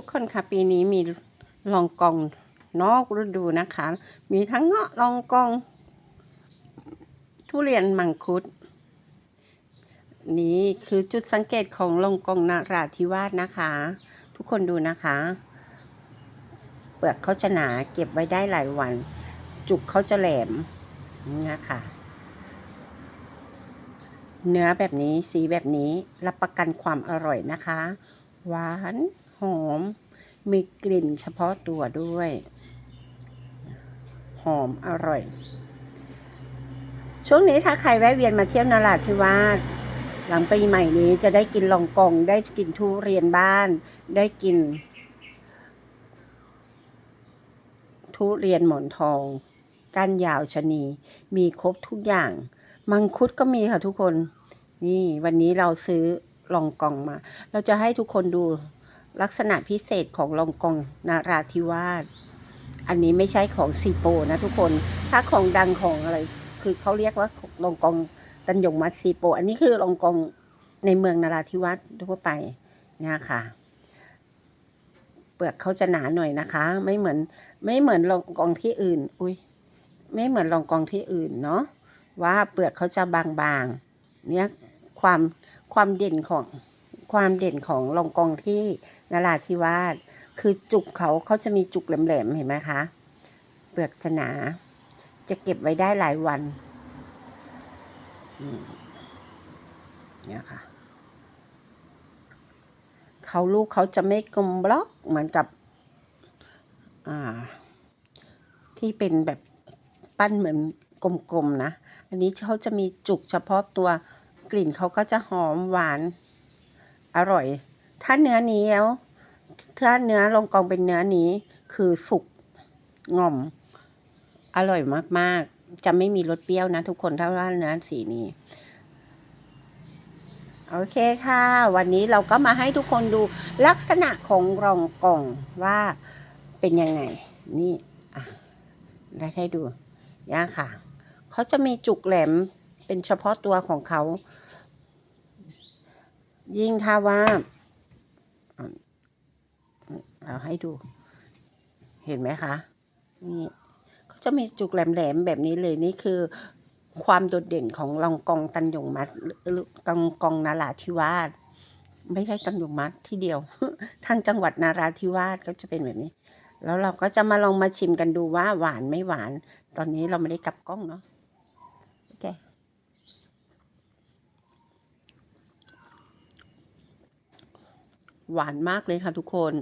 ทุกคนค่ะปีนี้มีลองกองนอกฤดูนะคะ มีทั้งเงาะลองกอง ทุเรียนมังคุด นี่คือจุดสังเกตของลองกองนาราธิวาสนะคะ ทุกคนดูนะคะ เปลือกเขาจะหนาเก็บไว้ได้หลายวัน จุกเขาจะแหลมนี่ค่ะเนื้อแบบนี้สีแบบนี้รับประกันความอร่อยนะคะ หวานหอม มีกลิ่นเฉพาะตัวด้วย หอมอร่อย ช่วงนี้ถ้าใครแวะเวียนมาเที่ยวนราธิวาสหลังปีใหม่นี้จะได้กินลองกอง ได้กินทุเรียนบ้าน ได้กิน ทุเรียนหมอนทองก้านยาวชะนี มีครบทุกอย่าง มังคุดก็มีค่ะทุกคน นี่วันนี้เราซื้อ ลองกองมา เราจะให้ทุกคนดูลักษณะพิเศษของลองกองนาราธิวาส อันนี้ไม่ใช่ของซีโปนะทุกคน ถ้าของดังของอะไร คือเขาเรียกว่าลองกองตันยงมัดซีโป อันนี้คือลองกองในเมืองนาราธิวาสทั่วไปเนี่ยค่ะ เปลือกเขาจะหนาหน่อยนะคะ ไม่เหมือนไม่เหมือนลองกองที่อื่น อุ้ยไม่เหมือนลองกองที่อื่นเนาะว่าเปลือกเขาจะบางๆเนี่ยความ ความเด่นของความเด่นของลองกองที่นราธิวาสคือจุกเขาเขาจะมีจุกแหลมๆเห็นไหมคะ เปลือกจะหนา จะเก็บไว้ได้หลายวันเนี่ยค่ะเขาลูกเขาจะไม่กลมบล็อกเหมือนกับที่เป็นแบบปั้นเหมือนกลมๆนะ อันนี้เขาจะมีจุกเฉพาะตัว กลิ่นเขาก็จะหอมหวานอร่อย ถ้าเนื้อนี้แล้วถ้าเนื้อลงกองเป็นเนื้อนี้ คือสุกง่อม อร่อยมากๆ จะไม่มีรสเปรี้ยวนะทุกคนถ้าว่าเนื้อสีนี้โอเคค่ะ วันนี้เราก็มาให้ทุกคนดูลักษณะของรองกองว่าเป็นยังไง นี่ได้ให้ดูย่าค่ะ เขาจะมีจุกแหลม เป็นเฉพาะตัวของเขา ยิ่งถ้าว่าเอาให้ดู เห็นไหมคะ นี่เขาจะมีจุกแหลมๆแบบนี้เลยนี่คือความโดดเด่นของลองกองตันยงมัดหรือกองกองนาราธิวาสไม่ใช่ตันยงมัดที่เดียว ทางจังหวัดนาราธิวาสก็จะเป็นแบบนี้ แล้วเราก็จะมาลองมาชิมกันดูว่าหวานไม่หวาน ตอนนี้เราไม่ได้กลับกล้องเนาะโอเค หวานมากเลยค่ะทุกคน